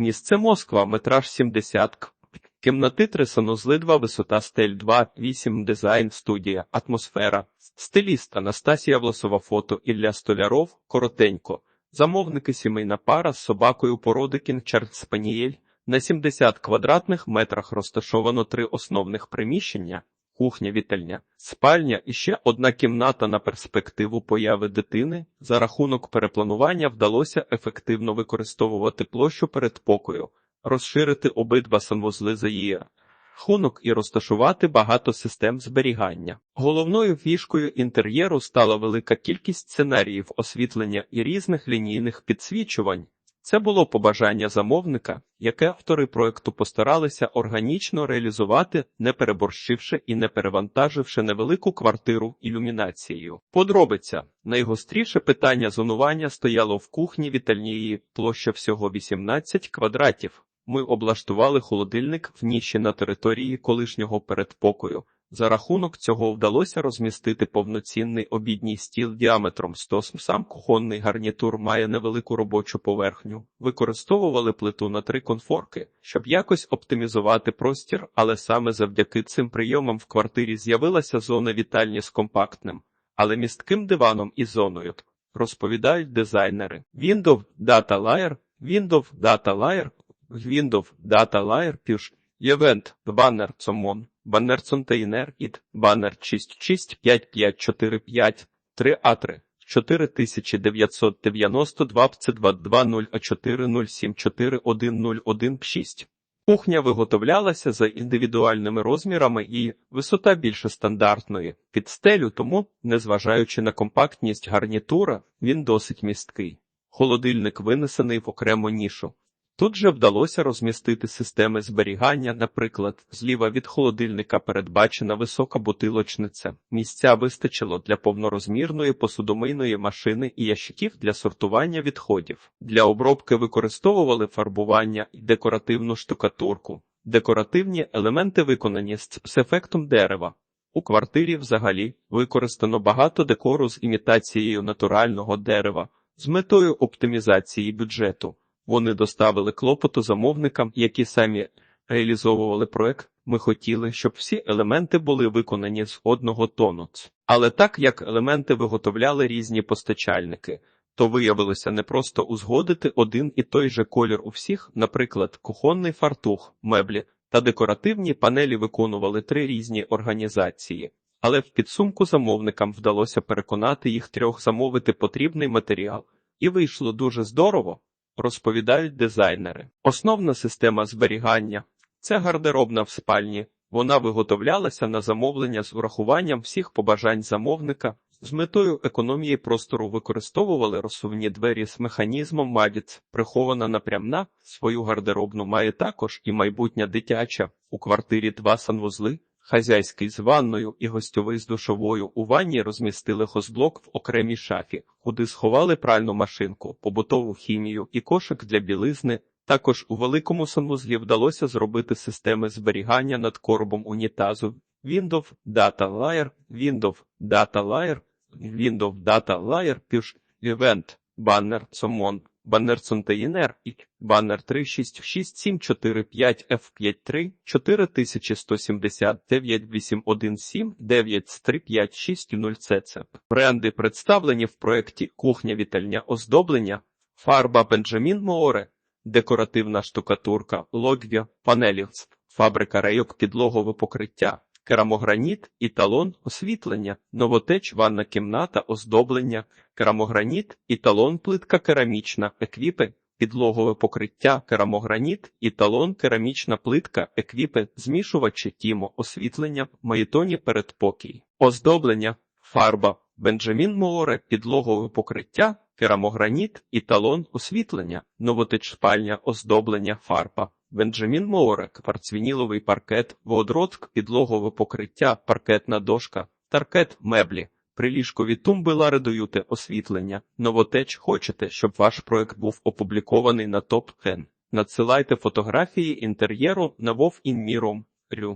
Місце Москва, метраж 70 к. Кімнати 3 санузли 2, висота стель 2, 8, дизайн, студія, атмосфера. Стиліст Анастасія Власова фото Ілля Столяров, коротенько. Замовники сімейна пара з собакою породи кінчард Спанієль. На 70 квадратних метрах розташовано три основних приміщення. Кухня, вітальня, спальня і ще одна кімната на перспективу появи дитини. За рахунок перепланування вдалося ефективно використовувати площу передпокою, розширити обидва санвузли за її рахунок і розташувати багато систем зберігання. Головною фішкою інтер'єру стала велика кількість сценаріїв освітлення і різних лінійних підсвічувань. Це було побажання замовника, яке автори проекту постаралися органічно реалізувати, не переборщивши і не перевантаживши невелику квартиру ілюмінацією. Подробиця найгостріше питання зонування стояло в кухні вітальнії, площа всього 18 квадратів. Ми облаштували холодильник в ніші на території колишнього передпокою. За рахунок цього вдалося розмістити повноцінний обідній стіл діаметром 100 см. Сам кухонний гарнітур має невелику робочу поверхню. Використовували плиту на три конфорки, щоб якось оптимізувати простір, але саме завдяки цим прийомам в квартирі з'явилася зона вітальні з компактним, але містким диваном і зоною. Розповідають дизайнери. Windows Data Layer, Windows Data Layer, Windows Data Layer піш, Event, Banner Common, Banner Container It, Banner 665545, 3A3, 4992 а 4074101 Кухня виготовлялася за індивідуальними розмірами і висота більше стандартної. Під стелю, тому, незважаючи на компактність гарнітура, він досить місткий. Холодильник винесений в окрему нішу. Тут же вдалося розмістити системи зберігання, наприклад, зліва від холодильника передбачена висока бутилочниця. Місця вистачило для повнорозмірної посудомийної машини і ящиків для сортування відходів. Для обробки використовували фарбування і декоративну штукатурку. Декоративні елементи виконані з, ефектом дерева. У квартирі взагалі використано багато декору з імітацією натурального дерева з метою оптимізації бюджету. Вони доставили клопоту замовникам, які самі реалізовували проект. Ми хотіли, щоб всі елементи були виконані з одного тону. Але так як елементи виготовляли різні постачальники, то виявилося не просто узгодити один і той же колір у всіх, наприклад, кухонний фартух, меблі та декоративні панелі виконували три різні організації. Але в підсумку замовникам вдалося переконати їх трьох замовити потрібний матеріал, і вийшло дуже здорово розповідають дизайнери. Основна система зберігання це гардеробна в спальні. Вона виготовлялася на замовлення з урахуванням всіх побажань замовника. З метою економії простору використовували розсувні двері з механізмом Мавіц, прихована напрямна, свою гардеробну має також і майбутня дитяча. У квартирі два санвузли, хазяйський з ванною і гостьовий з душовою. У ванні розмістили хозблок в окремій шафі, куди сховали пральну машинку, побутову хімію і кошик для білизни. Також у великому санвузлі вдалося зробити системи зберігання над коробом унітазу. Windows Data Layer, Windows Data Layer, Windows Data Layer, Push Event, Banner, Summon, Баннер Контейнер і баннер 36675 F53 4179 817 93560 Бренди представлені в проєкті Кухня вітальня оздоблення, фарба Бенджамін Море, декоративна штукатурка, логвія, панелі, фабрика рейок підлогове покриття керамограніт, італон, освітлення, новотеч, ванна кімната, оздоблення, керамограніт, італон, плитка керамічна, еквіпи, підлогове покриття, керамограніт, італон, керамічна плитка, еквіпи, змішувачі, тімо, освітлення, маєтоні передпокій, оздоблення, фарба, Бенджамін Море, підлогове покриття, керамограніт, італон, освітлення, новотеч спальня, оздоблення, фарба. Бенджамін Море, кварцвініловий паркет, водротк, підлогове покриття, паркетна дошка, таркет, меблі, приліжкові тумби ларедуюте освітлення. Новотеч хочете, щоб ваш проект був опублікований на топ 10 Надсилайте фотографії інтер'єру на Вов Інміром. Рю.